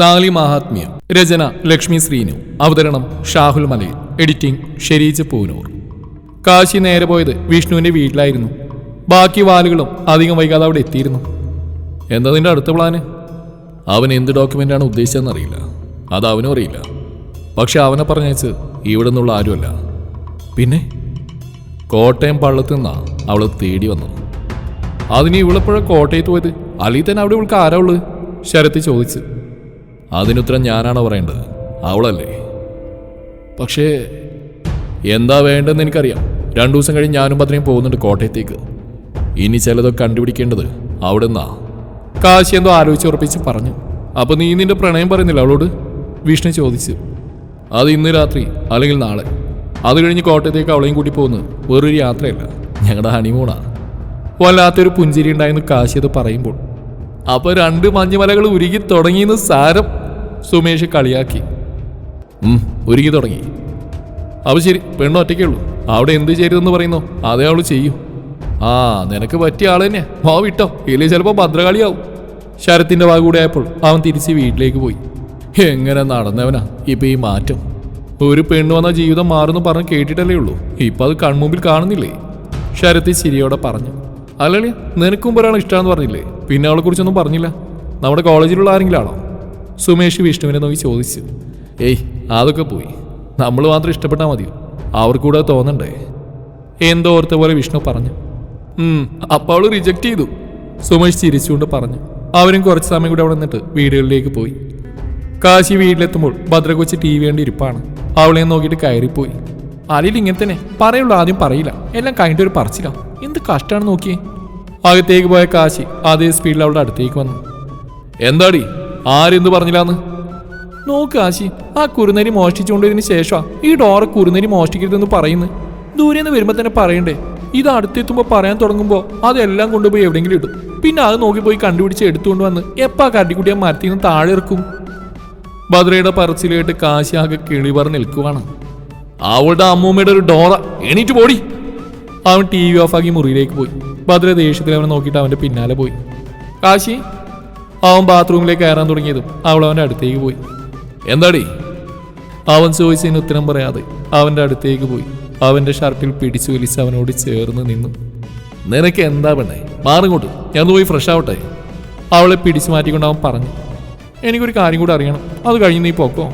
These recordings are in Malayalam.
താലി മഹാത്മ്യം രചന ലക്ഷ്മി ശ്രീനു അവതരണം ഷാഹുൽ മലയിൽ എഡിറ്റിംഗ് ഷെരീജ് പൂനൂർ. കാശി നേരെ പോയത് വിഷ്ണുവിന്റെ വീട്ടിലായിരുന്നു. ബാക്കി വാലുകളും അധികം വൈകാതെ അവിടെ എത്തിയിരുന്നു. എന്താ നിന്റെ അടുത്ത പ്ലാന് അവൻ എന്ത് ഡോക്യുമെന്റാണ് ഉദ്ദേശിച്ചതെന്നറിയില്ല. അത് അവനും അറിയില്ല. പക്ഷെ അവനെ പറഞ്ഞയച്ച് ഇവിടെ നിന്നുള്ള ആരുമല്ല. പിന്നെ? കോട്ടയം പള്ളത്ത് നിന്നാണ് അവൾ തേടി വന്നത്. അതിന് ഇവളെപ്പോഴാ കോട്ടയത്ത് പോയത്? അലി തന്നെ അവിടെ ഇവൾക്ക് ആരാ ഉള്ളത്? ശരത്ത് ചോദിച്ചു. അതിനുത്തരം ഞാനാണോ പറയേണ്ടത്? അവളല്ലേ? പക്ഷേ എന്താ വേണ്ടതെന്ന് എനിക്കറിയാം. രണ്ടു ദിവസം കഴിഞ്ഞ് ഞാനും പത്രയും പോകുന്നുണ്ട് കോട്ടയത്തേക്ക്. ഇനി ചിലതൊക്കെ കണ്ടുപിടിക്കേണ്ടത് അവിടെ നിന്നാ കാശി എന്തോ ആലോചിച്ച് ഉറപ്പിച്ച് പറഞ്ഞു. അപ്പൊ നീ നിന്റെ പ്രണയം പറയുന്നില്ല അവളോട്? വിഷ്ണു ചോദിച്ചു. അത് ഇന്ന് രാത്രി അല്ലെങ്കിൽ നാളെ. അത് കഴിഞ്ഞ് കോട്ടയത്തേക്ക് അവളെയും കൂട്ടി പോകുന്നത് വേറൊരു യാത്രയല്ല. ഞങ്ങളുടെ ഹണിമൂണാ വല്ലാത്തൊരു പുഞ്ചിരി ഉണ്ടായെന്ന് കാശി അത് പറയുമ്പോൾ അപ്പൊ രണ്ട് മഞ്ഞുമലകൾ ഉരുകി തുടങ്ങിയെന്ന് സാരം സുമേഷ് കളിയാക്കി. ഉരുകി തുടങ്ങി. അപ്പൊ ശരി പെണ്ണ് ഒറ്റയ്ക്കേ ഉള്ളൂ. അവിടെ എന്ത് ചെയ്തെന്ന് പറയുന്നു? അതേ അവൾ ചെയ്യൂ. ആ നിനക്ക് പറ്റിയ ആൾ തന്നെ വാ വിട്ടോ. ഇല്ലേ ചിലപ്പോ ഭദ്രകാളിയാവും. ശരത്തിന്റെ വാ കൂടെ ആയപ്പോൾ അവൻ തിരിച്ച് വീട്ടിലേക്ക് പോയി. എങ്ങനെ നടന്നവനാ ഇപ്പൊ ഈ മാറ്റം? ഒരു പെണ്ണ് വന്ന ജീവിതം മാറുന്നു പറഞ്ഞ് കേട്ടിട്ടല്ലേ ഉള്ളൂ. ഇപ്പൊ അത് കൺമുമ്പിൽ കാണുന്നില്ലേ? ശരത്തി ചിരിയോടെ പറഞ്ഞു. അല്ലല്ലേ നിനക്കും ഒരാൾ ഇഷ്ടമാണെന്ന് പറഞ്ഞില്ലേ? പിന്നെ അവളെ കുറിച്ചൊന്നും പറഞ്ഞില്ല. നമ്മുടെ കോളേജിലുള്ള ആരെങ്കിലും ആണോ സുമേഷ് വിഷ്ണുവിനെ നോക്കി ചോദിച്ചു. ഏയ് അതൊക്കെ പോയി. നമ്മൾ മാത്രം ഇഷ്ടപ്പെട്ടാൽ മതിയോ? അവർക്കൂടെ തോന്നണ്ടേ? എന്തോ ഓർത്ത പോലെ വിഷ്ണു പറഞ്ഞു. അപ്പോൾ അപ്പൊ അവൾ റിജക്ട് ചെയ്തു. സുമേഷ് ചിരിച്ചുകൊണ്ട് പറഞ്ഞു. അവരും കുറച്ച് സമയം കൂടി അവിടെ നിന്നിട്ട് വീടുകളിലേക്ക് പോയി. കാശി വീട്ടിലെത്തുമ്പോൾ ഭദ്രകൊച്ചി ടി വി കണ്ട് ഇരിപ്പാണ്. അവളെ നോക്കിയിട്ട് കയറിപ്പോയി. അലിയിൽ ഇങ്ങനെ തന്നെ പറയുള്ളൂ ആദ്യം പറയില്ല. എല്ലാം കഴിഞ്ഞിട്ട് ഒരു പറച്ചില്ല എന്ത് കഷ്ടമാണ് നോക്കിയേ. അകത്തേക്ക് പോയ കാശി അതേ സ്പീഡിൽ അവളുടെ അടുത്തേക്ക് വന്നു. എന്താടി? ആരെന്ത് പറഞ്ഞില്ലാന്ന്? നോക്ക് കാശി ആ കുറുനരി മോഷ്ടിച്ചുകൊണ്ടതിന് ശേഷമാ ഈ ഡോറ കുറുനരി മോഷ്ടിക്കരുതെന്ന് പറയുന്നു ദൂരെ നിന്ന് വരുമ്പോൾ തന്നെ പറയണ്ടേ ഇത് അടുത്തെത്തുമ്പോൾ പറയാൻ തുടങ്ങുമ്പോൾ അതെല്ലാം കൊണ്ടുപോയി എവിടെയെങ്കിലും ഇടും. പിന്നെ അത് നോക്കിപ്പോയി കണ്ടുപിടിച്ച് എടുത്തുകൊണ്ട് വന്ന് എപ്പാ കട്ടിക്കുട്ടിയെ മരത്തിൽ നിന്ന് താഴെ ഇറക്കും? ഭദ്രയുടെ പറച്ചിലേട്ട് കാശി ആകെ കിളി പറഞ്ഞ് നിൽക്കുവാണ്. അവളുടെ അമ്മൂമ്മയുടെ ഒരു ഡോറ എണീറ്റ് പോടി. അവൻ ടി വി ആക്കി മുറിയിലേക്ക് പോയി. ഭദ്ര ദേഷ്യത്തിൽ അവനെ നോക്കിയിട്ട് അവന്റെ പിന്നാലെ പോയി. കാശി അവൻ ബാത്റൂമിലേക്ക് കയറാൻ തുടങ്ങിയതും അവൾ അവന്റെ അടുത്തേക്ക് പോയി. എന്താടി? അവൻ ചോദിച്ചതിന് ഉത്തരം പറയാതെ അവന്റെ അടുത്തേക്ക് പോയി. അവന്റെ ഷർട്ടിൽ പിടിച്ചു വലിച്ച് അവനോട് ചേർന്ന് നിന്നു. നിനക്ക് എന്താ പെണ്ണേ? മാറിങ്ങോട്ട് ഞാൻ പോയി ഫ്രഷ് ആവട്ടെ. അവളെ പിടിച്ചു മാറ്റിക്കൊണ്ട് അവൻ പറഞ്ഞു. എനിക്കൊരു കാര്യം കൂടെ അറിയണം. അത് കഴിഞ്ഞ് നീ പോക്കോ.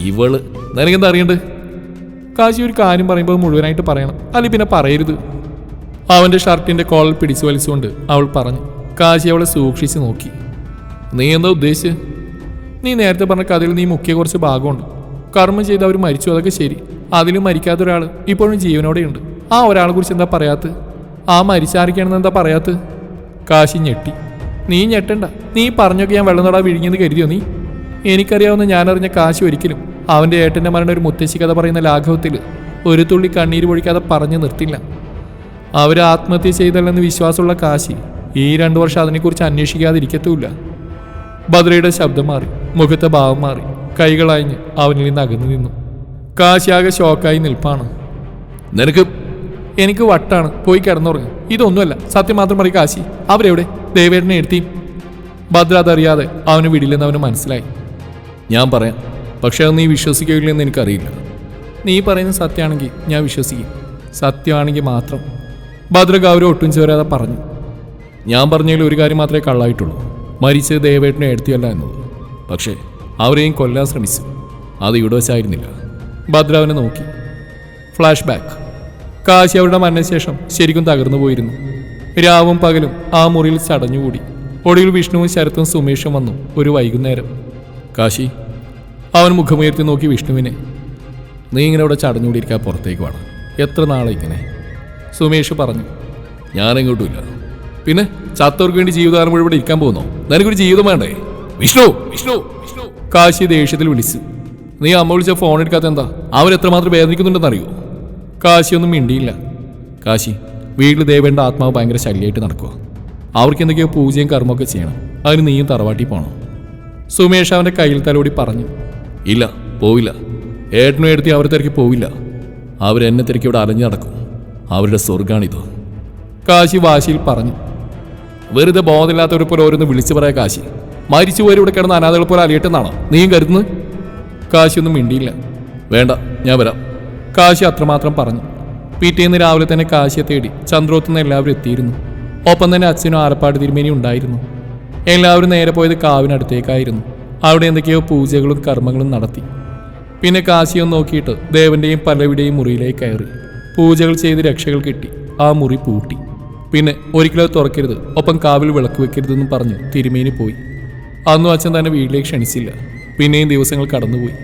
ഇവൾ നിനക്കെന്താ അറിയണ്ടേ? കാശി ഒരു കാര്യം പറയുമ്പോൾ മുഴുവനായിട്ട് പറയണം. അല്ലെങ്കിൽ പിന്നെ പറയരുത്. അവന്റെ ഷർട്ടിന്റെ കോളൽ പിടിച്ചു വലിച്ചുകൊണ്ട് അവൾ പറഞ്ഞു കാശി അവളെ സൂക്ഷിച്ച് നോക്കി. നീ എന്താ ഉദ്ദേശിച്ച്? നീ നേരത്തെ പറഞ്ഞ കഥയിൽ നീ മുക്കിയ കുറച്ച് ഭാഗമുണ്ട്. കർമ്മം ചെയ്ത് അവർ മരിച്ചു അതൊക്കെ ശരി. അതിലും മരിക്കാത്ത ഒരാൾ ഇപ്പോഴും ജീവനോടെയുണ്ട്. ആ ഒരാളെ കുറിച്ച് എന്താ പറയാത്ത? ആ മരിച്ചാരൊക്കെയാണെന്ന് എന്താ പറയാത്ത? കാശി ഞെട്ടി. നീ ഞെട്ടണ്ട. നീ പറഞ്ഞൊക്കെ ഞാൻ വെള്ളം തൊടാ വിഴുങ്ങിയെന്ന് കരുതിയോ നീ? എനിക്കറിയാവുന്ന ഞാനറിഞ്ഞ കാശി ഒരിക്കലും അവന്റെ ഏട്ടന്റെ മരണ ഒരു മുത്തശ്ശി കഥ പറയുന്ന ലാഘവത്തിൽ ഒരു തുള്ളി കണ്ണീര് പൊഴിക്കാതെ പറഞ്ഞു നിർത്തില്ല. അവർ ആത്മഹത്യ ചെയ്തല്ലെന്ന് വിശ്വാസമുള്ള കാശി ഈ രണ്ടു വർഷം അതിനെക്കുറിച്ച് അന്വേഷിക്കാതിരിക്കത്തുമില്ല. ബദ്രയുടെ ശബ്ദം മാറി മുഖത്തെ ഭാവം മാറി കൈകളായിഞ്ഞ് അവനിൽ നിന്ന് അകന്നു നിന്നു. കാശി ആകെ ഷോക്കായി നിൽപ്പാണ്. നിനക്ക് എനിക്ക് വട്ടാണ് പോയി കിടന്നുറങ്ങും. ഇതൊന്നുമല്ല സത്യം മാത്രം പറയും കാശി. അവരെവിടെ? ദേവേട്ടനെ എടുത്തി. ഭദ്ര അതറിയാതെ അവന് വിടില്ലെന്ന് അവന് മനസ്സിലായി. ഞാൻ പറയാം. പക്ഷേ അത് നീ വിശ്വസിക്കില്ലെന്ന് എനിക്കറിയില്ല. നീ പറയുന്ന സത്യമാണെങ്കിൽ ഞാൻ വിശ്വസിക്കും. സത്യമാണെങ്കിൽ മാത്രം. ഭദ്ര ഗൗരവ ഒട്ടും ചേരാതെ പറഞ്ഞു. ഞാൻ പറഞ്ഞതിൽ ഒരു കാര്യം മാത്രമേ കള്ളായിട്ടുള്ളൂ. മരിച്ചത് ദേവേട്ടനെ എടുത്തിയല്ല എന്നത്. പക്ഷേ അവരെയും കൊല്ലാൻ ശ്രമിച്ചു. അത് ഇവിടെ വെച്ചായിരുന്നില്ല. ഭദ്ര അവനെ നോക്കി. ഫ്ലാഷ് ബാക്ക് കാശി അവരുടെ മരണശേഷം ശരിക്കും തകർന്നു പോയിരുന്നു. രാവും പകലും ആ മുറിയിൽ ചടഞ്ഞുകൂടി. ഒടുവിൽ വിഷ്ണുവും ശരത്തും സുമേഷും വന്നു ഒരു വൈകുന്നേരം. കാശി അവൻ മുഖമുയർത്തി നോക്കി വിഷ്ണുവിനെ നീ ഇങ്ങനെ ഇവിടെ ചടഞ്ഞുകൂടിയിരിക്കാൻ പുറത്തേക്ക് വേണം എത്ര നാളെ ഇങ്ങനെ? സുമേഷ് പറഞ്ഞു ഞാനെങ്ങോട്ടുമില്ല പിന്നെ ചത്തവർക്ക് വേണ്ടി ജീവിതകാലം മുഴുവൻ ഇരിക്കാൻ പോകുന്നോ? നിനക്കൊരു ജീവിതം വേണ്ടേ? വിഷ്ണു വിഷ്ണു വിഷ്ണു. കാശി ദേഷ്യത്തിൽ വിളിച്ചു നീ അമ്മ വിളിച്ച ഫോൺ എടുക്കാത്ത എന്താ? അവൻ അവരെത്രമാത്രം വേദനിക്കുന്നുണ്ടെന്നറിയോ കാശിയൊന്നും മിണ്ടിയില്ല. കാശി വീട്ടിൽ ദേവേണ്ട ആത്മാവ് ഭയങ്കര ശല്യമായിട്ട് നടക്കുക അവർക്ക് എന്തൊക്കെയോ പൂജയും കർമ്മമൊക്കെ ചെയ്യണം. അതിന് നീയും തറവാട്ടി പോകണം സുമേഷ് അവന്റെ കയ്യിൽ തലോടി പറഞ്ഞു ഇല്ല പോവില്ല. ഏട്ടനും എടുത്തി അവരെ തിരക്കി പോവില്ല. അവരെന്നെ തിരക്കി ഇവിടെ അലഞ്ഞു നടക്കും. അവരുടെ സ്വർഗാണിത് കാശി വാശിയിൽ പറഞ്ഞു. വെറുതെ ബോധമില്ലാത്തവരെ പോലെ ഓരോന്ന് വിളിച്ചു പറയാ കാശി. മരിച്ചു പോയി ഇവിടെ കിടന്ന അനാഥകളെ പോലെ അലിയട്ടെന്നാണോ? നീയും കരുതുന്നത്? കാശിയൊന്നും മിണ്ടിയില്ല. വേണ്ട ഞാൻ വരാം. കാശി അത്രമാത്രം പറഞ്ഞു. പിറ്റേന്ന് രാവിലെ തന്നെ കാശിയെ തേടി ചന്ദ്രോത്തുനിന്ന് എല്ലാവരും എത്തിയിരുന്നു. ഒപ്പം തന്നെ അച്ഛനും ആലപ്പാട് തിരുമേനി ഉണ്ടായിരുന്നു. എല്ലാവരും നേരെ പോയത് കാവിനടുത്തേക്കായിരുന്നു. അവിടെ എന്തൊക്കെയോ പൂജകളും കർമ്മങ്ങളും നടത്തി. പിന്നെ കാശിയും നോക്കിയിട്ട് ദേവന്റെയും പലവിടെയും മുറിയിലേക്ക് കയറി. പൂജകൾ ചെയ്ത് രക്ഷകൾ കിട്ടി. ആ മുറി പൂട്ടി. പിന്നെ ഒരിക്കലും തുറക്കരുത്. ഒപ്പം കാവിൽ വിളക്ക് വെക്കരുതെന്നും പറഞ്ഞ് തിരുമേനി പോയി. അന്നും അച്ഛൻ തന്നെ വീട്ടിലേക്ക് ക്ഷണിച്ചില്ല. പിന്നെയും ദിവസങ്ങൾ കടന്നുപോയി.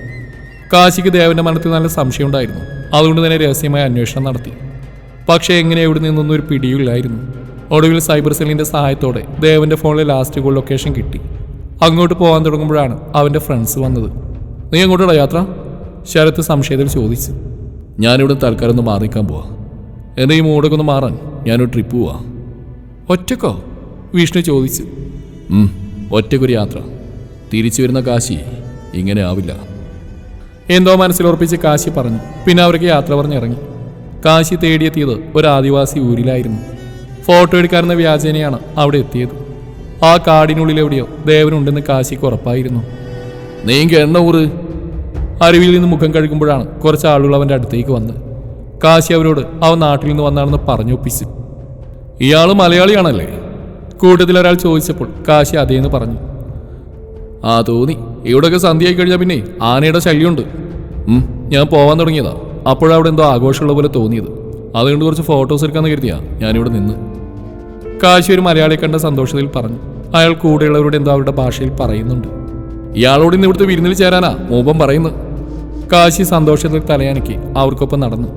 കാശിക്ക് ദേവന്റെ മനത്തിൽ നല്ല സംശയം ഉണ്ടായിരുന്നു. അതുകൊണ്ട് തന്നെ രഹസ്യമായ അന്വേഷണം നടത്തി. പക്ഷേ എങ്ങനെ എവിടെ നിന്നൊന്നും ഒരു പിടിയില്ലായിരുന്നു ഒടുവിൽ സൈബർ സെല്ലിന്റെ സഹായത്തോടെ ദേവന്റെ ഫോണിലെ ലാസ്റ്റ് ഗോൾ ലൊക്കേഷൻ കിട്ടി. അങ്ങോട്ട് പോകാൻ തുടങ്ങുമ്പോഴാണ് അവന്റെ ഫ്രണ്ട്സ് വന്നത്. നീ എങ്ങോട്ടാ യാത്ര. ശരത്ത് സംശയത്തിൽ ചോദിച്ചു. ഞാനിവിടെ തൽക്കാലം ഒന്ന് മാറിക്കാൻ പോവാ. എന്റെ ഈ മൂടൊക്കെ ഒന്ന് മാറാൻ ഞാനൊരു ട്രിപ്പ് പോവാ. ഒറ്റക്കോ? വിഷ്ണു ചോദിച്ചു. ഒറ്റക്കൊരു യാത്ര. തിരിച്ചു വരുന്ന കാശി ഇങ്ങനെ ആവില്ല. എന്തോ മനസ്സിലുറപ്പിച്ച് കാശി പറഞ്ഞു. പിന്നെ അവർക്ക് യാത്ര പറഞ്ഞിറങ്ങി. കാശി തേടിയെത്തിയത് ഒരു ആദിവാസി ഊരിലായിരുന്നു. ഫോട്ടോ എടുക്കാറുന്ന വ്യാജേനയാണ് അവിടെ എത്തിയത്. ആ കാടിനുള്ളിൽ എവിടെയോ ദേവനുണ്ടെന്ന് കാശിക്ക് ഉറപ്പായിരുന്നു. നീങ്ക എണ്ണ ഊറ്. അരുവിയിൽ നിന്ന് മുഖം കഴുകുമ്പോഴാണ് കുറച്ച് ആളുകൾ അവന്റെ അടുത്തേക്ക് വന്ന് കാശി അവരോട് അവൻ നാട്ടിൽ നിന്ന് വന്നാണെന്ന് പറഞ്ഞൊപ്പിച്ചു ഇയാൾ മലയാളിയാണല്ലേ? കൂട്ടത്തിൽ ഒരാൾ ചോദിച്ചപ്പോൾ കാശി അതേന്ന് പറഞ്ഞു. ആ തോന്നി. ഇവിടെയൊക്കെ സന്ധ്യയായി കഴിഞ്ഞാൽ പിന്നെ ആനയുടെ ശല്യമുണ്ട്. ഞാൻ പോവാൻ തുടങ്ങിയതാ. അപ്പോഴവിടെ എന്തോ ആഘോഷമുള്ള പോലെ തോന്നിയത്. അതുകൊണ്ട് കുറച്ച് ഫോട്ടോസ് എടുക്കാമെന്ന് കരുതിയാ ഞാനിവിടെ നിന്ന്. കാശി ഒരു മലയാളിയെ കണ്ട സന്തോഷത്തിൽ പറഞ്ഞു. അയാൾ കൂടെയുള്ളവരോട് എന്തോ അവരുടെ ഭാഷയിൽ പറയുന്നുണ്ട്. ഇയാളോട് ഇന്ന് ഇവിടുത്തെ വിരുന്നിൽ ചേരാനാ മൂപ്പം പറയുന്നു കാശി സന്തോഷത്തിൽ തലയാനക്കി അവർക്കൊപ്പം നടന്നു.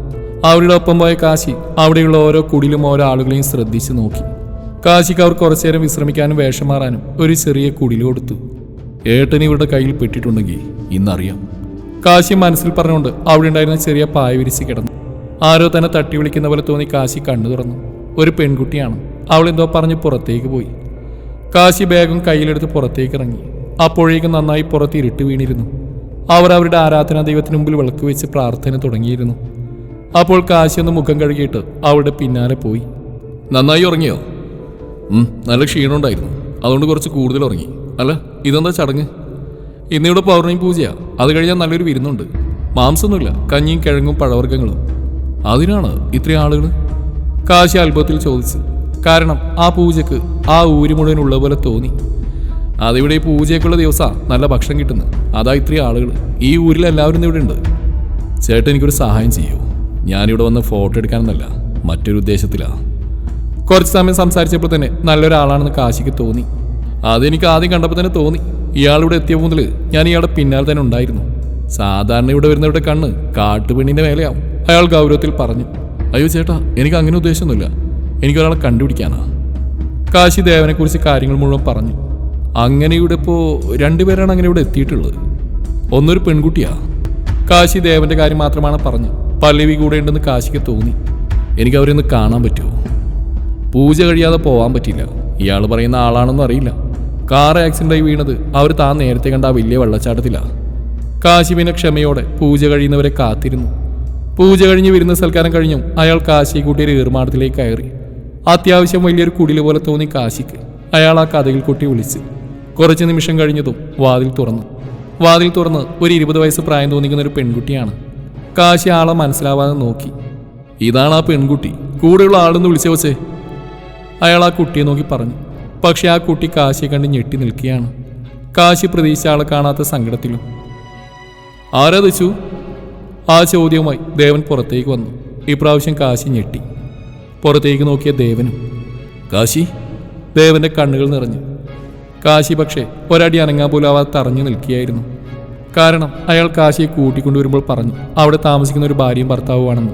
അവരുടെ ഒപ്പം പോയ കാശി അവിടെയുള്ള ഓരോ കുടിലും ഓരോ ആളുകളെയും ശ്രദ്ധിച്ചു നോക്കി. കാശിക്ക് അവർ കുറച്ചു നേരം വിശ്രമിക്കാനും വേഷം മാറാനും ഒരു ചെറിയ കുടിലും കൊടുത്തു. ഏട്ടൻ ഇവരുടെ കയ്യിൽ പെട്ടിട്ടുണ്ടെങ്കിൽ ഇന്നറിയാം. കാശി മനസ്സിൽ പറഞ്ഞുകൊണ്ട് അവിടെ ഉണ്ടായിരുന്ന ചെറിയ പായ വിരിച്ച് കിടന്നു. ആരോ തന്നെ തട്ടി വിളിക്കുന്ന പോലെ തോന്നി കാശി കണ്ണു തുറന്നു. ഒരു പെൺകുട്ടിയാണ്. അവൾ എന്തോ പറഞ്ഞ് പുറത്തേക്ക് പോയി. കാശി ബാഗും കയ്യിലെടുത്ത് പുറത്തേക്ക് ഇറങ്ങി അപ്പോഴേക്കും നന്നായി പുറത്ത് ഇരുട്ട് വീണിരുന്നു. അവർ അവരുടെ ആരാധനാ ദൈവത്തിന് മുമ്പിൽ വിളക്ക് വെച്ച് പ്രാർത്ഥന തുടങ്ങിയിരുന്നു. അപ്പോൾ കാശി ഒന്ന് മുഖം കഴുകിയിട്ട് അവളുടെ പിന്നാലെ പോയി. നന്നായി ഉറങ്ങിയോ? നല്ല ക്ഷീണമുണ്ടായിരുന്നു അതുകൊണ്ട് കുറച്ച് കൂടുതൽ ഉറങ്ങി. അല്ല ഇതെന്താ ചടങ്ങ്? ഇന്നിവിടെ പൗർണമി പൂജയാ. അത് കഴിഞ്ഞാൽ നല്ലൊരു വിരുന്നുണ്ട്. മാംസമൊന്നുമില്ല. കഞ്ഞിയും കിഴങ്ങും പഴവർഗങ്ങളും. അതിനാണ്? ഇത്രയും ആളുകൾ കാശി അത്ഭുതത്തിൽ ചോദിച്ചു. കാരണം ആ പൂജക്ക് ആ ഊര് മുഴുവൻ ഉള്ള പോലെ തോന്നി. അതിവിടെ പൂജയൊക്കെയുള്ള ദിവസമാണ് നല്ല ഭക്ഷണം കിട്ടുന്നത്. അതാ ഇത്രയും ആളുകൾ ഈ ഊരിൽ എല്ലാവരും ഇവിടെ ഉണ്ട് ചേട്ടൻ എനിക്കൊരു സഹായം ചെയ്യൂ. ഞാനിവിടെ വന്ന് ഫോട്ടോ എടുക്കാനെന്നല്ല മറ്റൊരു ഉദ്ദേശത്തിലാണ് കുറച്ച് സമയം സംസാരിച്ചപ്പോൾ തന്നെ നല്ലൊരാളാണെന്ന് കാശിക്ക് തോന്നി. അതെനിക്ക് ആദ്യം കണ്ടപ്പോൾ തന്നെ തോന്നി. ഇയാളിവിടെ എത്തിയ മുതൽ ഞാൻ ഇയാളുടെ പിന്നാലെ തന്നെ ഉണ്ടായിരുന്നു. സാധാരണ ഇവിടെ വരുന്നവരുടെ കണ്ണ് കാട്ടുപെണ്ണിന്റെ മേലെയാവും. അയാൾ ഗൗരവത്തിൽ പറഞ്ഞു അയ്യോ ചേട്ടാ എനിക്ക് അങ്ങനെ ഉദ്ദേശമൊന്നുമില്ല. എനിക്കൊരാളെ കണ്ടുപിടിക്കാനാ. കാശി ദേവനെക്കുറിച്ച് കാര്യങ്ങൾ മുഴുവൻ പറഞ്ഞു. അങ്ങനെ ഇവിടെ ഇപ്പോൾ രണ്ടുപേരാണ് അങ്ങനെ ഇവിടെ എത്തിയിട്ടുള്ളത്. ഒന്നൊരു പെൺകുട്ടിയാ. കാശി ദേവന്റെ കാര്യം മാത്രമാണ് പറഞ്ഞു. പല്ലവി കൂടെ ഉണ്ടെന്ന് കാശിക്ക് തോന്നി. എനിക്ക് അവരെ ഒന്ന് കാണാൻ പറ്റുമോ? പൂജ കഴിയാതെ പോകാൻ പറ്റില്ല ഇയാൾ പറയുന്ന ആളാണെന്ന് അറിയില്ല. കാർ ആക്സിഡന്റായി വീണത് അവർ താൻ നേരത്തെ കണ്ട ആ വലിയ വെള്ളച്ചാട്ടത്തിലാണ് കാശി പിന്നെ ക്ഷമയോടെ പൂജ കഴിയുന്നവരെ കാത്തിരുന്നു. പൂജ കഴിഞ്ഞ് വിരുന്ന സൽക്കാരം കഴിഞ്ഞും അയാൾ കാശി കൂട്ടിയൊരു ഏർമാടത്തിലേക്ക് കയറി. അത്യാവശ്യം വലിയൊരു കുടിൽ പോലെ തോന്നി കാശിക്ക്. അയാൾ ആ കഥയിൽ കൊട്ടി വിളിച്ച്. കുറച്ച് നിമിഷം കഴിഞ്ഞതും വാതിൽ തുറന്നു. വാതിൽ തുറന്ന് ഒരു ഇരുപത് വയസ്സ് പ്രായം തോന്നിക്കുന്ന ഒരു പെൺകുട്ടിയാണ്. കാശി ആളെ മനസ്സിലാവാതെ നോക്കി. ഇതാണ് ആ പെൺകുട്ടി. കൂടെയുള്ള ആളെന്ന് വിളിച്ചു അയാൾ ആ കുട്ടിയെ നോക്കി പറഞ്ഞു. പക്ഷെ ആ കുട്ടി കാശിയെ കണ്ട് ഞെട്ടി നിൽക്കുകയാണ്. കാശി പ്രതീക്ഷിച്ച ആളെ കാണാത്ത സങ്കടത്തിലും. ആരാധിച്ചു ആ ചോദ്യവുമായി ദേവൻ പുറത്തേക്ക് വന്നു. ഇപ്രാവശ്യം കാശി ഞെട്ടി. പുറത്തേക്ക് നോക്കിയ ദേവനും കാശി? ദേവന്റെ കണ്ണുകൾ നിറഞ്ഞു. കാശി പക്ഷേ ഒരടി അനങ്ങാൻ പോലും ആവാതെ തറഞ്ഞു നിൽക്കുകയായിരുന്നു. കാരണം അയാൾ കാശിയെ കൂട്ടിക്കൊണ്ടുവരുമ്പോൾ പറഞ്ഞു അവിടെ താമസിക്കുന്ന ഒരു ഭാര്യയും ഭർത്താവുമാണെന്ന്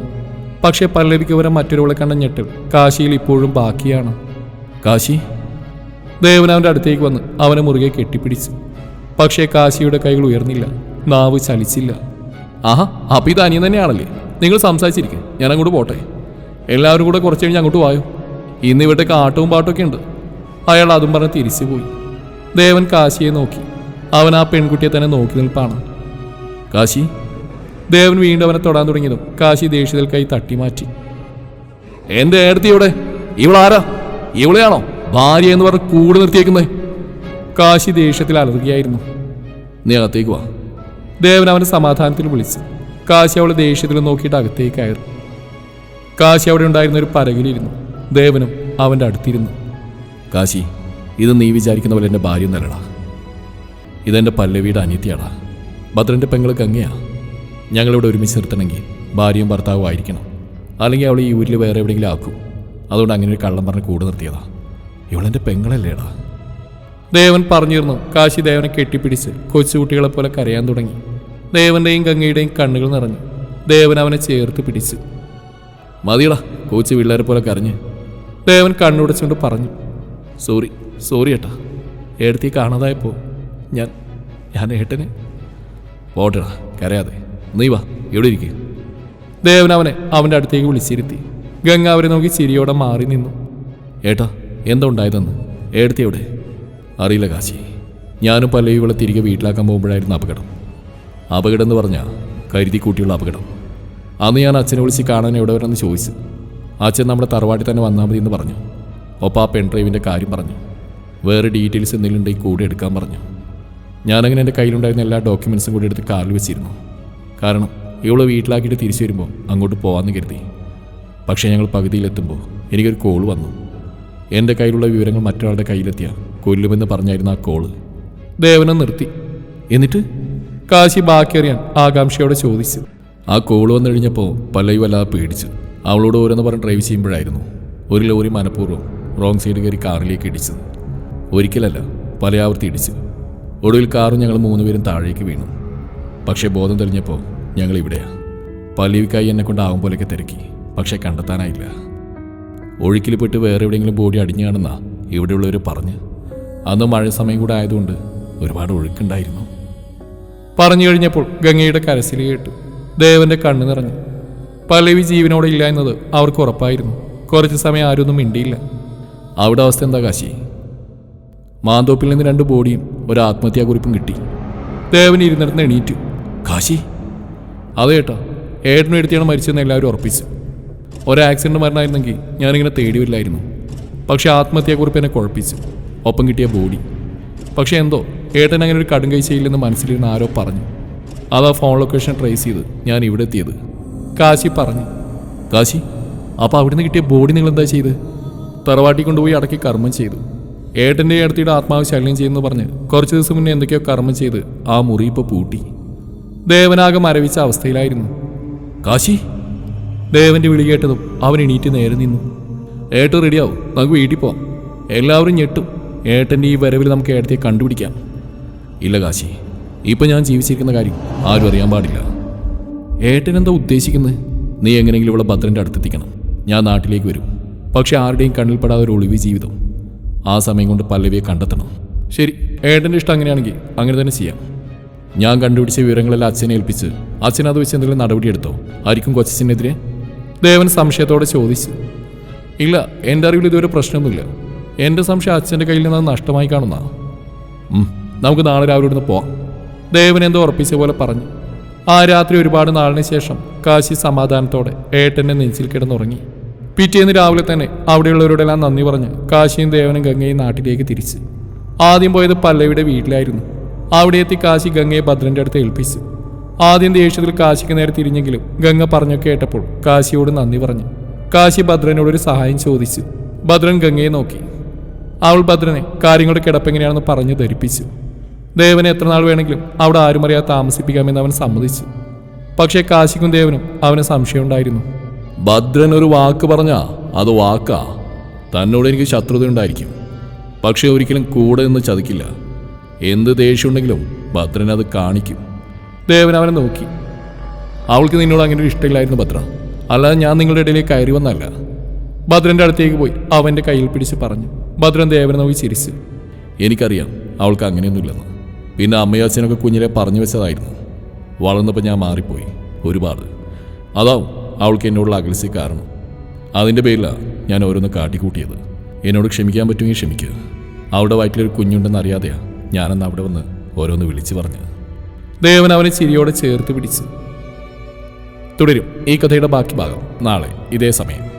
പക്ഷേ പല്ലവിക്ക് വരെ മറ്റൊരുവളെ കണ്ട ഞെട്ടൽ കാശിയിൽ ഇപ്പോഴും ബാക്കിയാണ്. കാശി? ദേവൻ അവന്റെ അടുത്തേക്ക് വന്ന് അവനെ മുറുകെ കെട്ടിപ്പിടിച്ചു. പക്ഷേ കാശിയുടെ കൈകൾ ഉയർന്നില്ല നാവ് ചലിച്ചില്ല. ആഹാ അപ്പം ഇത് അനിയൻ തന്നെയാണല്ലേ? നിങ്ങൾ സംസാരിച്ചിരിക്കും ഞാൻ അങ്ങോട്ട് പോട്ടെ. എല്ലാവരും കൂടെ കുറച്ച് കഴിഞ്ഞ് അങ്ങോട്ട് വായോ? ഇന്ന് ഇവിടെ കാട്ടവും പാട്ടൊക്കെ ഉണ്ട്. അയാൾ അതും പറഞ്ഞ് തിരിച്ചു പോയി ദേവൻ കാശിയെ നോക്കി. അവൻ ആ പെൺകുട്ടിയെ തന്നെ നോക്കി നിൽപ്പാണ്. കാശി ദേവൻ വീണ്ടും അവനെ തൊടാൻ തുടങ്ങിയതും കാശി ദേഷ്യത്തിൽ കൈ തട്ടി മാറ്റി. എന്റെ ഏടത്തി ഇവിടെ ഇവളാരാ? ഇവളെയാണോ? ഭാര്യ എന്ന് പറഞ്ഞ് കൂട് നിർത്തിയേക്കുന്നത് കാശി ദേഷ്യത്തിൽ അലറുകയായിരുന്നു. നീ അകത്തേക്ക് വാ. ദേവൻ അവനെ സമാധാനത്തിൽ വിളിച്ചു കാശി അവളെ ദേഷ്യത്തിൽ നോക്കിയിട്ട് അകത്തേക്ക് കയറി. കാശി അവിടെ ഉണ്ടായിരുന്ന ഒരു പരകിലിരുന്നു. ദേവനും അവന്റെ അടുത്തിരുന്നു. കാശി ഇത് നീ വിചാരിക്കുന്ന പോലെ എന്റെ ഭാര്യ ഒന്നല്ലടാ. ഇതെന്റെ പല്ലവിയുടെ അനിയത്തിയാടാ. ഭദ്രന്റെ പെങ്ങൾ ഗംഗയാ. ഞങ്ങളിവിടെ ഒരുമിച്ച് നിർത്തണമെങ്കിൽ ഭാര്യയും ഭർത്താവും ആയിരിക്കണം. അല്ലെങ്കിൽ അവൾ ഈ ഊരിൽ വേറെ എവിടെയെങ്കിലും ആക്കും. അതുകൊണ്ട് അങ്ങനെ ഒരു കള്ളം പറഞ്ഞ് കൂടെ നിർത്തിയതാ. ഇവളെന്റെ പെങ്ങളല്ലേടാ. ദേവൻ പറഞ്ഞിരുന്നു. കാശി ദേവനെ കെട്ടിപ്പിടിച്ച് കൊച്ചുകുട്ടികളെ പോലെ കരയാൻ തുടങ്ങി. ദേവന്റെയും ഗംഗയുടെയും കണ്ണുകൾ നിറഞ്ഞു. ദേവൻ അവനെ ചേർത്ത് പിടിച്ചു. മതിയടാ കോച്ച് പിള്ളേരെ പോലെ കരഞ്ഞ്. ദേവൻ കണ്ണുടച്ചുകൊണ്ട് പറഞ്ഞു. സോറി സോറി ഏട്ടാ. ഏടത്തി കാണാതായപ്പോൾ ഞാൻ ഞാൻ ഏട്ടനെ പോട്ടടാ കരയാതെ. നീ വാ ഇവിടെ ഇരിക്കുക ദേവൻ അവനെ അവന്റെ അടുത്തേക്ക് വിളിച്ചിരുത്തി. ഗംഗ അവരെ നോക്കി ചിരിയോടെ മാറി നിന്നു. ഏട്ടാ എന്താ ഉണ്ടായതെന്ന്? ഏടത്തി എവിടെ? അറിയില്ല കാശി. ഞാനും പല്ലവി തിരികെ വീട്ടിലാക്കാൻ പോകുമ്പോഴായിരുന്നു അപകടം. അപകടം എന്ന് പറഞ്ഞാൽ കരുതി കൂട്ടിയുള്ള അപകടം. അന്ന് ഞാൻ അച്ഛനെ വിളിച്ച് കാണാൻ എവിടെ വരെന്ന് ചോദിച്ചു. അച്ഛൻ നമ്മുടെ തറവാട്ടിൽ തന്നെ വന്നാൽ മതി എന്ന് പറഞ്ഞു. ഒപ്പം ആ പെൺഡ്രൈവിന്റെ കാര്യം പറഞ്ഞു. വേറെ ഡീറ്റെയിൽസ് എന്തെങ്കിലും ഉണ്ടെങ്കിൽ കൂടെ എടുക്കാൻ പറഞ്ഞു. ഞാനങ്ങനെ എന്റെ കയ്യിലുണ്ടായിരുന്ന എല്ലാ ഡോക്യുമെൻസും കൂടി എടുത്ത് കാറിൽ വെച്ചിരുന്നു. കാരണം ഇവളെ വീട്ടിലാക്കിയിട്ട് തിരിച്ചു വരുമ്പോൾ അങ്ങോട്ട് പോകാമെന്ന് കരുതി. പക്ഷേ ഞങ്ങൾ പകുതിയിലെത്തുമ്പോൾ എനിക്കൊരു കോൾ വന്നു. എന്റെ കയ്യിലുള്ള വിവരങ്ങൾ മറ്റൊരാളുടെ കയ്യിലെത്തിയ കൊല്ലുമെന്ന് പറഞ്ഞായിരുന്നു ആ കോൾ ദേവനെ നിർത്തി. എന്നിട്ട് കാശി ബാക്കി അറിയാൻ ആകാംക്ഷയോടെ ചോദിച്ചു. ആ കോൾ വന്നു കഴിഞ്ഞപ്പോൾ പല്ലവി വല്ലാതെ പേടിച്ചു അവളോട് ഓരോന്ന് പറഞ്ഞ് ഡ്രൈവ് ചെയ്യുമ്പോഴായിരുന്നു ഒരു ലോറി മനഃപൂർവം റോങ് സൈഡ് കയറി കാറിലേക്ക് ഇടിച്ചത് ഒരിക്കലല്ല പലയാവർത്തി ഇടിച്ചു. ഒടുവിൽ കാറും ഞങ്ങൾ മൂന്നുപേരും താഴേക്ക് വീണു. പക്ഷേ ബോധം തെളിഞ്ഞപ്പോൾ ഞങ്ങൾ ഇവിടെയാണ് പല്ലവിക്കായി എന്നെ കൊണ്ടാവും പോലെയൊക്കെ തിരക്കി. പക്ഷേ കണ്ടെത്താനായില്ല. ഒഴുക്കിൽ പെട്ട് വേറെ എവിടെയെങ്കിലും ബോഡി അടിഞ്ഞു കാണുന്ന ഇവിടെയുള്ളവർ പറഞ്ഞ്. അന്ന് മഴ സമയം കൂടെ ആയതുകൊണ്ട് ഒരുപാട് ഒഴുക്കുണ്ടായിരുന്നു. പറഞ്ഞു കഴിഞ്ഞപ്പോൾ ഗംഗയുടെ കരസിൽ കേട്ടു. ദേവന്റെ കണ്ണു നിറഞ്ഞു. പല്ലവി ജീവനോടെ ഇല്ല എന്നത് അവർക്ക് ഉറപ്പായിരുന്നു. കുറച്ച് സമയം ആരൊന്നും മിണ്ടിയില്ല. അവിടെ അവസ്ഥ എന്താ കാശി? മാന്തോപ്പിൽ നിന്ന് രണ്ട് ബോഡിയും ഒരു ആത്മഹത്യാക്കുറിപ്പും കിട്ടി. ദേവൻ ഇരുന്നിടത്ത് എണീറ്റു. കാശി? അതെ കേട്ടോ ഏട്ടനും എടുത്തിയാണ് മരിച്ചതെന്ന് എല്ലാവരും ഉറപ്പിച്ചു. ഒരു മരണമായിരുന്നെങ്കിൽ ഞാനിങ്ങനെ തേടി വരില്ലായിരുന്നു. പക്ഷെ ആത്മഹത്യാക്കുറിപ്പ് എന്നെ കുഴപ്പിച്ചു. ഒപ്പം കിട്ടിയ ബോഡി. പക്ഷെ എന്തോ ഏട്ടൻ അങ്ങനെ ഒരു കടും കൈ ചെയ്യില്ലെന്ന് മനസ്സിലിരുന്ന് ആരോ പറഞ്ഞു. അതാ ഫോൺ ലൊക്കേഷൻ ട്രേസ് ചെയ്ത് ഞാൻ ഇവിടെ എത്തിയത്. കാശി പറഞ്ഞു. കാശി അപ്പോൾ അവിടുന്ന് കിട്ടിയ ബോഡി നിങ്ങൾ എന്താ ചെയ്ത്? തറവാട്ടി കൊണ്ടുപോയി അടക്കി കർമ്മം ചെയ്തു. ഏട്ടന്റെ അടുത്തിയുടെ ആത്മാവ് ശല്യം ചെയ്യുന്നു പറഞ്ഞ് കുറച്ച് ദിവസം മുന്നേ എന്തൊക്കെയോ കർമ്മം ചെയ്ത് ആ മുറി ഇപ്പോൾ പൂട്ടി. ദേവനാകെ മരവിച്ച അവസ്ഥയിലായിരുന്നു. കാശി ദേവന്റെ വിളി കേട്ടതും അവൻ എണീറ്റ് നേരെ നിന്നു. ഏട്ട് റെഡിയാവും നമുക്ക് വീട്ടിൽ പോവാം. എല്ലാവരും ഞെട്ടും. ഏട്ടന്റെ ഈ വരവിൽ നമുക്ക് ഏട്ടത്തെ കണ്ടുപിടിക്കാം. ഇല്ല കാശി ഇപ്പൊ ഞാൻ ജീവിച്ചിരിക്കുന്ന കാര്യം ആരും അറിയാൻ പാടില്ല. ഏട്ടൻ എന്താ ഉദ്ദേശിക്കുന്നത് നീ എങ്ങനെയെങ്കിലും ഇവിടെ ഭദ്രന്റെ അടുത്തെത്തിക്കണം. ഞാൻ നാട്ടിലേക്ക് വരും. പക്ഷെ ആരുടെയും കണ്ണിൽപ്പെടാതെ ഒരു ഒളിവ് ജീവിതം. ആ സമയം കൊണ്ട് പല്ലവിയെ കണ്ടെത്തണം. ശരി ഏട്ടന്റെ ഇഷ്ടം അങ്ങനെയാണെങ്കിൽ അങ്ങനെ തന്നെ ചെയ്യാം. ഞാൻ കണ്ടുപിടിച്ച വിവരങ്ങളെല്ലാം അച്ഛനെ ഏൽപ്പിച്ച് അച്ഛൻ അത് വെച്ച് എന്തെങ്കിലും നടപടിയെടുത്തോ? ആയിരിക്കും കൊച്ചിനെതിരെ ദേവൻ സംശയത്തോടെ ചോദിച്ചു. ഇല്ല എന്റെ അറിവിൽ ഇതുവരെ പ്രശ്നമൊന്നുമില്ല. എന്റെ സംശയം അച്ഛന്റെ കയ്യിൽ നിന്ന് നഷ്ടമായി കാണുന്ന നമുക്ക് നാളെ രാവിലെ ഇവിടുന്ന് പോവാം. ദേവൻ എന്തോ ഉറപ്പിച്ച പോലെ പറഞ്ഞു. ആ രാത്രി ഒരുപാട് നാളിന് ശേഷം കാശി സമാധാനത്തോടെ ഏട്ടന്റെ നെഞ്ചിൽ കിടന്നുറങ്ങി. പിറ്റേന്ന് രാവിലെ തന്നെ അവിടെയുള്ളവരോടെല്ലാം നന്ദി പറഞ്ഞ് കാശിയും ദേവനും ഗംഗയും നാട്ടിലേക്ക് തിരിച്ച്. ആദ്യം പോയത് പല്ലവിയുടെ വീട്ടിലായിരുന്നു. അവിടെ എത്തി കാശി ഗംഗയെ ഭദ്രന്റെ അടുത്ത് ഏൽപ്പിച്ചു. ആദ്യം ദേഷ്യത്തിൽ കാശിക്ക് നേരെ തിരിഞ്ഞെങ്കിലും ഗംഗ പറഞ്ഞൊക്കെ കേട്ടപ്പോൾ കാശിയോട് നന്ദി പറഞ്ഞു. കാശി ഭദ്രനോട് ഒരു സഹായം ചോദിച്ചു. ഭദ്രൻ ഗംഗയെ നോക്കി. അവൾ ഭദ്രനെ കാര്യങ്ങളുടെ കിടപ്പെങ്ങനെയാണെന്ന് പറഞ്ഞു ധരിപ്പിച്ചു. ദേവനെ എത്ര നാൾ വേണമെങ്കിലും അവിടെ ആരും അറിയാതെ താമസിപ്പിക്കാമെന്ന് അവൻ സമ്മതിച്ചു. പക്ഷേ കാശിക്കും ദേവനും അവന് സംശയമുണ്ടായിരുന്നു ഭദ്രൻ ഒരു വാക്ക് പറഞ്ഞാ അത് വാക്കാ. തന്നോട് എനിക്ക് ശത്രുത ഉണ്ടായിരിക്കും. പക്ഷെ ഒരിക്കലും കൂടെ നിന്ന് ചതിക്കില്ല. എന്ത് ദേഷ്യമുണ്ടെങ്കിലും ഭദ്രൻ അത് കാണിക്കും. ദേവൻ അവനെ നോക്കി. അവൾക്ക് നിന്നോട് അങ്ങനെ ഒരു ഇഷ്ടമില്ലായിരുന്നു ഭദ്ര. അല്ലാതെ ഞാൻ നിങ്ങളുടെ ഇടയിലേക്ക് കയറി വന്നല്ല ഭദ്രന്റെ അടുത്തേക്ക് പോയി അവന്റെ കയ്യിൽ പിടിച്ച് പറഞ്ഞു. ഭദ്രൻ ദേവനെ നോക്കി ചിരിച്ചു. എനിക്കറിയാം അവൾക്ക് അങ്ങനെയൊന്നുമില്ലെന്ന്. പിന്നെ അമ്മയും അച്ഛനൊക്കെ കുഞ്ഞിലെ പറഞ്ഞു വെച്ചതായിരുന്നു. വളർന്നപ്പോൾ ഞാൻ മാറിപ്പോയി ഒരുപാട്. അതാവും അവൾക്ക് എന്നോടുള്ള അകൽസി കാരണം. അതിന്റെ പേരിലാണ് ഞാൻ ഓരോന്ന് കാട്ടിക്കൂട്ടിയത്. എന്നോട് ക്ഷമിക്കാൻ പറ്റുമെങ്കിൽ ക്ഷമിക്കുക അവളുടെ വയറ്റിലൊരു കുഞ്ഞുണ്ടെന്ന് അറിയാതെയാ ഞാനെന്ന് അവിടെ വന്ന് ഓരോന്ന് വിളിച്ചു പറഞ്ഞു ദേവൻ അവനെ ചിരിയോടെ ചേർത്ത് പിടിച്ചു. തുടരും ഈ കഥയുടെ ബാക്കി ഭാഗം നാളെ ഇതേ സമയം.